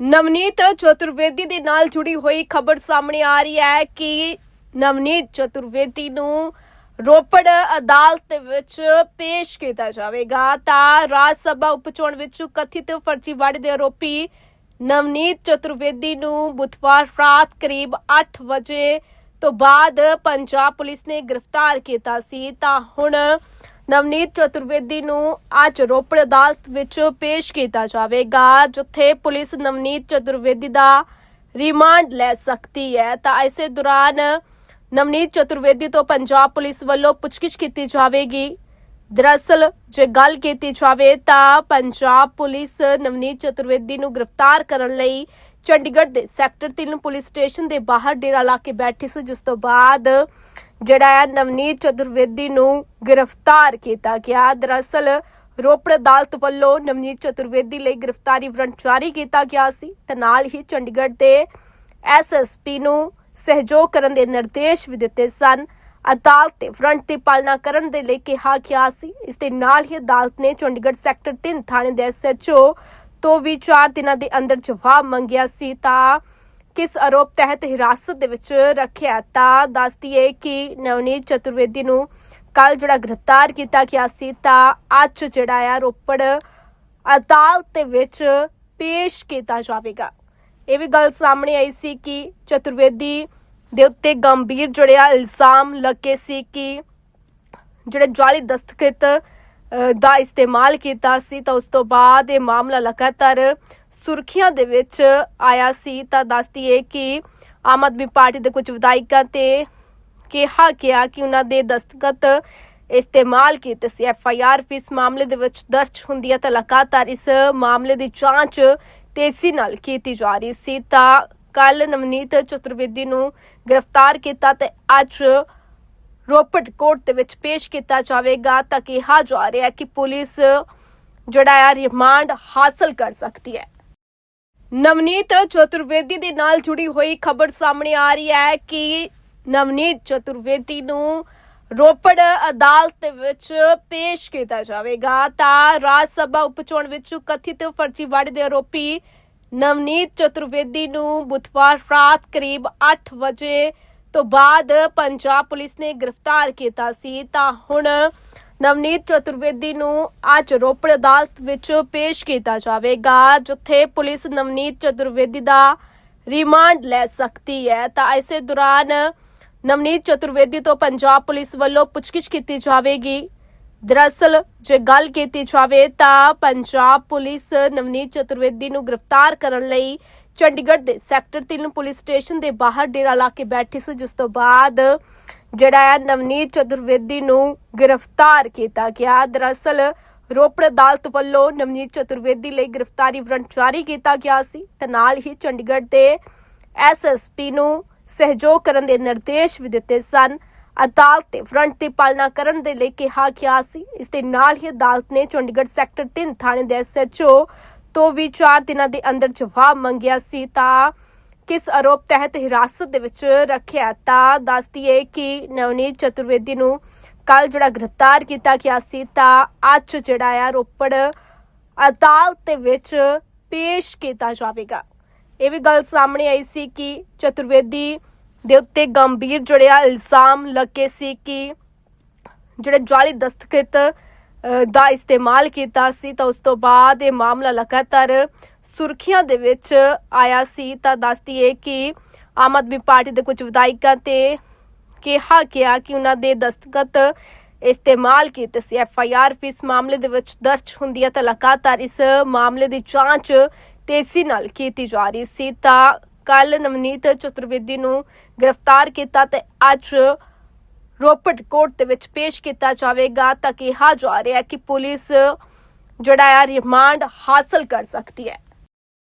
ਨਵਨੀਤ ਚਤੁਰਵੇਦੀ ਦੇ ਨਾਲ ਜੁੜੀ ਹੋਈ ਖਬਰ ਸਾਹਮਣੇ ਆ ਰਹੀ ਹੈ ਕਿ ਨਵਨੀਤ ਚਤੁਰਵੇਦੀ ਨੂੰ ਰੋਪੜ ਅਦਾਲਤ ਵਿੱਚ ਪੇਸ਼ ਕੀਤਾ ਜਾਵੇਗਾ। ਤਾਂ ਰਾਜ ਸਭਾ ਉਪਚੋਣ ਵਿੱਚ ਕਥਿਤ ਫਰਜ਼ੀਵਾੜੇ ਦੇ ਆਰੋਪੀ ਨਵਨੀਤ ਚਤੁਰਵੇਦੀ ਨੂੰ ਬੁੱਧਵਾਰ ਰਾਤ ਕਰੀਬ 8 ਵਜੇ ਤੋਂ ਬਾਅਦ ਪੰਜਾਬ ਪੁਲਿਸ ਨੇ ਗ੍ਰਿਫਤਾਰ ਕੀਤਾ ਸੀ। ਤਾਂ ਹੁਣ ਨਵਨੀਤ ਚਤੁਰਵੇਦੀ ਨੂੰ ਅੱਜ ਰੋਪੜ ਅਦਾਲਤ ਵਿੱਚ ਪੇਸ਼ ਕੀਤਾ ਜਾਵੇਗਾ, ਜਿੱਥੇ ਪੁਲਿਸ ਨਵਨੀਤ ਚਤੁਰਵੇਦੀ ਦਾ ਰਿਮਾਂਡ ਲੈ ਸਕਦੀ ਹੈ। ਤਾਂ ਇਸੇ ਦੌਰਾਨ ਨਵਨੀਤ ਚਤੁਰਵੇਦੀ ਤੋਂ ਪੰਜਾਬ ਪੁਲਿਸ ਵੱਲੋਂ ਪੁੱਛਗਿੱਛ ਕੀਤੀ ਜਾਵੇਗੀ। ਦਰਅਸਲ, ਜੇ ਗੱਲ ਕੀਤੀ ਜਾਵੇ ਤਾਂ ਪੰਜਾਬ ਪੁਲਿਸ ਨਵਨੀਤ ਚਤੁਰਵੇਦੀ ਨੂੰ ਗ੍ਰਿਫਤਾਰ ਕਰਨ ਲਈ ਚੰਡੀਗੜ੍ਹ ਦੇ ਸੈਕਟਰ 3 ਪੁਲਿਸ ਸਟੇਸ਼ਨ ਦੇ ਬਾਹਰ ਡੇਰਾ ਲਾ ਕੇ ਬੈਠੀ ਸੀ, ਜਿਸ ਤੋਂ ਬਾਅਦ ਜਿਹੜਾ ਹੈ ਨਵਨੀਤ ਚਤੁਰਵੇਦੀ ਨੂੰ ਗ੍ਰਿਫਤਾਰ ਕੀਤਾ ਗਿਆ। ਦਰਅਸਲ ਰੋਪੜ ਅਦਾਲਤ ਵੱਲੋਂ ਨਵਨੀਤ ਚਤੁਰਵੇਦੀ ਲਈ ਗ੍ਰਿਫਤਾਰੀ ਵਾਰੰਟ ਜਾਰੀ ਕੀਤਾ ਗਿਆ ਸੀ ਤੇ ਨਾਲ ਹੀ ਚੰਡੀਗੜ੍ਹ ਦੇ ਐਸਐਸਪੀ ਨੂੰ ਸਹਿਯੋਗ ਕਰਨ ਦੇ ਨਿਰਦੇਸ਼ ਵੀ ਦਿੱਤੇ ਸਨ। ਅਦਾਲਤ ਦੇ ਫਰੰਟ ਦੀ ਪਾਲਣਾ ਕਰਨ ਦੇ ਲਈ ਕਿਹਾ ਗਿਆ ਸੀ। ਇਸ ਦੇ ਨਾਲ ਹੀ ਅਦਾਲਤ ਨੇ ਚੰਡੀਗੜ੍ਹ ਸੈਕਟਰ 3 ਥਾਣੇ ਦੇ ਐਸਐਚਓ ਤੋਂ ਵੀ 4 ਦਿਨਾਂ ਦੇ ਅੰਦਰ ਜਵਾਬ ਮੰਗਿਆ ਸੀ ਤਾਂ ਕਿਸ ਆਰੋਪ ਤਹਿਤ ਹਿਰਾਸਤ ਦੇ ਵਿੱਚ ਰੱਖਿਆ ਤਾਂ ਦੱਸਦੀ ਹੈ ਕਿ ਨਵਨੀਤ ਚਤੁਰਵੇਦੀ ਨੂੰ ਕੱਲ ਜਿਹੜਾ ਗ੍ਰਿਫਤਾਰ ਕੀਤਾ ਗਿਆ ਸੀ, ਤਾਂ ਅੱਜ ਜਿਹੜਾ ਆ ਰੋਪੜ ਅਦਾਲਤ ਦੇ ਵਿੱਚ ਪੇਸ਼ ਕੀਤਾ ਜਾਵੇਗਾ। ਇਹ ਵੀ ਗੱਲ ਸਾਹਮਣੇ ਆਈ ਸੀ ਕਿ ਚਤੁਰਵੇਦੀ ਦੇ ਉੱਤੇ ਗੰਭੀਰ ਜੁੜਿਆ ਇਲਜ਼ਾਮ ਲੱਗੇ ਸੀ ਕਿ ਜਿਹੜੇ ਜਾਲੀ ਦਸਤਖਤ ਦਾ ਇਸਤੇਮਾਲ ਕੀਤਾ ਸੀ, ਤਾਂ ਉਸ ਤੋਂ ਬਾਅਦ ਇਹ ਮਾਮਲਾ ਲਗਾਤਾਰ ਸੁਰਖੀਆਂ ਦੇ ਵਿੱਚ ਆਇਆ ਸੀ ਤਾਂ ਦੱਸਦੀ ਹੈ ਕਿ ਆਮ ਆਦਮੀ ਪਾਰਟੀ ਦੇ ਕੁਝ ਵਿਧਾਇਕਾਂ ਤੇ ਕਿਹਾ ਗਿਆ ਕਿ ਉਹਨਾਂ ਦੇ ਦਸਤਖਤ ਇਸਤੇਮਾਲ ਕੀਤੇ ਸੀ। ਐਫ ਆਈ ਆਰ ਵੀ ਇਸ ਮਾਮਲੇ ਦੇ ਵਿੱਚ ਦਰਜ ਹੁੰਦੀ ਹੈ ਤਾਂ ਲਗਾਤਾਰ ਇਸ ਮਾਮਲੇ ਦੀ ਜਾਂਚ ਤੇਜ਼ੀ ਨਾਲ ਕੀਤੀ ਜਾ ਰਹੀ ਸੀ। ਤਾਂ ਕੱਲ ਨਵਨੀਤ ਚਤੁਰਵੇਦੀ ਨੂੰ ਗ੍ਰਿਫਤਾਰ ਕੀਤਾ ਤੇ ਅੱਜ ਰੋਪੜ ਕੋਰਟ ਦੇ ਵਿੱਚ ਪੇਸ਼ ਕੀਤਾ ਜਾਵੇਗਾ ਤਾਂ ਕਿਹਾ ਜਾ ਰਿਹਾ ਕਿ ਪੁਲਿਸ ਜਿਹੜਾ ਹੈ ਰਿਮਾਂਡ ਹਾਸਲ ਕਰ ਸਕਦੀ ਹੈ। ਨਵਨੀਤ ਚਤੁਰਵੇਦੀ ਦੇ ਨਾਲ ਜੁੜੀ ਹੋਈ ਖਬਰ ਸਾਹਮਣੇ ਆ ਰਹੀ ਹੈ ਕਿ ਨਵਨੀਤ ਚਤੁਰਵੇਦੀ ਨੂੰ ਰੋਪੜ ਅਦਾਲਤ ਵਿੱਚ ਪੇਸ਼ ਕੀਤਾ ਜਾਵੇਗਾ। ਤਾਂ ਰਾਜ ਸਭਾ ਉਪਚੋਣ ਵਿੱਚ ਕਥਿਤ ਫਰਜ਼ੀਵਾੜੇ ਦੇ ਆਰੋਪੀ ਨਵਨੀਤ ਚਤੁਰਵੇਦੀ ਨੂੰ ਬੁੱਧਵਾਰ ਰਾਤ ਕਰੀਬ 8 ਵਜੇ ਤੋਂ ਬਾਅਦ ਪੰਜਾਬ ਪੁਲਿਸ ਨੇ ਗ੍ਰਿਫਤਾਰ ਕੀਤਾ ਸੀ। ਤਾਂ ਹੁਣ ਨਵਨੀਤ ਚਤੁਰਵੇਦੀ ਨੂੰ ਅੱਜ ਰੋਪੜ ਅਦਾਲਤ ਵਿੱਚ ਪੇਸ਼ ਕੀਤਾ ਜਾਵੇਗਾ, ਜਿੱਥੇ ਪੁਲਿਸ ਨਵਨੀਤ ਚਤੁਰਵੇਦੀ ਦਾ ਰਿਮਾਂਡ ਲੈ ਸਕਦੀ ਹੈ। ਤਾਂ ਇਸੇ ਦੌਰਾਨ ਨਵਨੀਤ ਚਤੁਰਵੇਦੀ ਤੋਂ ਪੰਜਾਬ ਪੁਲਿਸ ਵੱਲੋਂ ਪੁੱਛਗਿੱਛ ਕੀਤੀ ਜਾਵੇਗੀ। ਦਰਅਸਲ, ਜੇ ਗੱਲ ਕੀਤੀ ਜਾਵੇ ਤਾਂ ਪੰਜਾਬ ਪੁਲਿਸ ਨਵਨੀਤ ਚਤੁਰਵੇਦੀ ਨੂੰ ਗ੍ਰਿਫਤਾਰ ਕਰਨ ਲਈ ਚੰਡੀਗੜ੍ਹ ਦੇ ਸੈਕਟਰ 3 ਪੁਲਿਸ ਸਟੇਸ਼ਨ ਦੇ ਬਾਹਰ ਡੇਰਾ ਲਾ ਕੇ ਬੈਠੀ ਸੀ, ਜਿਸ ਤੋਂ ਬਾਅਦ ਜਿਹੜਾ ਹੈ ਨਵਨੀਤ ਚਤੁਰਵੇਦੀ ਨੂੰ ਗ੍ਰਿਫਤਾਰ ਕੀਤਾ ਗਿਆ। ਦਰਅਸਲ ਰੋਪੜ ਅਦਾਲਤ ਵੱਲੋਂ ਨਵਨੀਤ ਚਤੁਰਵੇਦੀ ਲਈ ਗ੍ਰਿਫਤਾਰੀ ਵਾਰੰਟ ਜਾਰੀ ਕੀਤਾ ਗਿਆ ਸੀ ਤੇ ਨਾਲ ਹੀ ਚੰਡੀਗੜ੍ਹ ਦੇ ਐਸਐਸਪੀ ਨੂੰ ਸਹਿਯੋਗ ਕਰਨ ਦੇ ਨਿਰਦੇਸ਼ ਵੀ ਦਿੱਤੇ ਸਨ। ਅਦਾਲਤ ਤੇ ਫਰੰਟ ਦੀ ਪਾਲਣਾ ਕਰਨ ਦੇ ਲਈ ਕਿਹਾ ਗਿਆ ਸੀ। ਇਸ ਦੇ ਨਾਲ ਹੀ ਅਦਾਲਤ ਨੇ ਚੰਡੀਗੜ੍ਹ ਸੈਕਟਰ 3 ਥਾਣੇ ਦੇ ਐਸਐਚਓ ਤੋਂ ਵੀ 4 ਦਿਨਾਂ ਦੇ ਅੰਦਰ ਜਵਾਬ ਮੰਗਿਆ ਸੀ ਤਾਂ ਕਿਸ ਆਰੋਪ ਤਹਿਤ ਹਿਰਾਸਤ ਦੇ ਵਿੱਚ ਰੱਖਿਆ ਤਾਂ ਦੱਸਦੀ ਹੈ ਕਿ ਨਵਨੀਤ ਚਤੁਰਵੇਦੀ ਨੂੰ ਕੱਲ ਜਿਹੜਾ ਗ੍ਰਿਫਤਾਰ ਕੀਤਾ ਗਿਆ ਸੀ ਤਾਂ ਅੱਜ ਜਿਹੜਾ ਆ ਰੋਪੜ ਅਦਾਲਤ ਦੇ ਵਿੱਚ ਪੇਸ਼ ਕੀਤਾ ਜਾਵੇਗਾ। ਇਹ ਵੀ ਗੱਲ ਸਾਹਮਣੇ ਆਈ ਸੀ ਕਿ ਚਤੁਰਵੇਦੀ ਦੇ ਉੱਤੇ ਗੰਭੀਰ ਜੁੜਿਆ ਇਲਜ਼ਾਮ ਲੱਗੇ ਸੀ ਕਿ ਜਿਹੜੇ ਜਾਲੀ ਦਸਤਖਤ ਦਾ ਇਸਤੇਮਾਲ ਕੀਤਾ ਸੀ, ਤਾਂ ਉਸ ਤੋਂ ਬਾਅਦ ਇਹ ਮਾਮਲਾ ਲਗਾਤਾਰ ਸੁਰਖੀਆਂ ਦੇ ਵਿੱਚ ਆਇਆ ਸੀ। ਤਾਂ ਦੱਸਦੀ ਹੈ ਕਿ ਆਮ ਆਦਮੀ ਪਾਰਟੀ ਦੇ ਕੁਝ ਵਿਧਾਇਕਾਂ ਤੇ ਕਿਹਾ ਗਿਆ ਕਿ ਉਹਨਾਂ ਦੇ ਦਸਤਖਤ ਇਸਤੇਮਾਲ ਕੀਤੇ ਸੀ। ਐਫ ਆਈ ਆਰ ਵੀ ਇਸ ਮਾਮਲੇ ਦੇ ਵਿੱਚ ਦਰਜ ਹੁੰਦੀ ਹੈ, ਤਾਂ ਲਗਾਤਾਰ ਇਸ ਮਾਮਲੇ ਦੀ ਜਾਂਚ ਤੇਜ਼ੀ ਨਾਲ ਕੀਤੀ ਜਾ ਰਹੀ ਸੀ। ਤਾਂ ਕੱਲ ਨਵਨੀਤ ਚਤੁਰਵੇਦੀ ਨੂੰ ਗ੍ਰਿਫਤਾਰ ਕੀਤਾ ਤੇ ਅੱਜ ਰੋਪੜ ਕੋਰਟ ਦੇ ਵਿੱਚ ਪੇਸ਼ ਕੀਤਾ ਜਾਵੇਗਾ ਤਾਂ ਕਿਹਾ ਜਾ ਰਿਹਾ ਹੈ ਕਿ ਪੁਲਿਸ ਜਿਹੜਾ ਹੈ ਰਿਮਾਂਡ ਹਾਸਲ ਕਰ ਸਕਦੀ ਹੈ।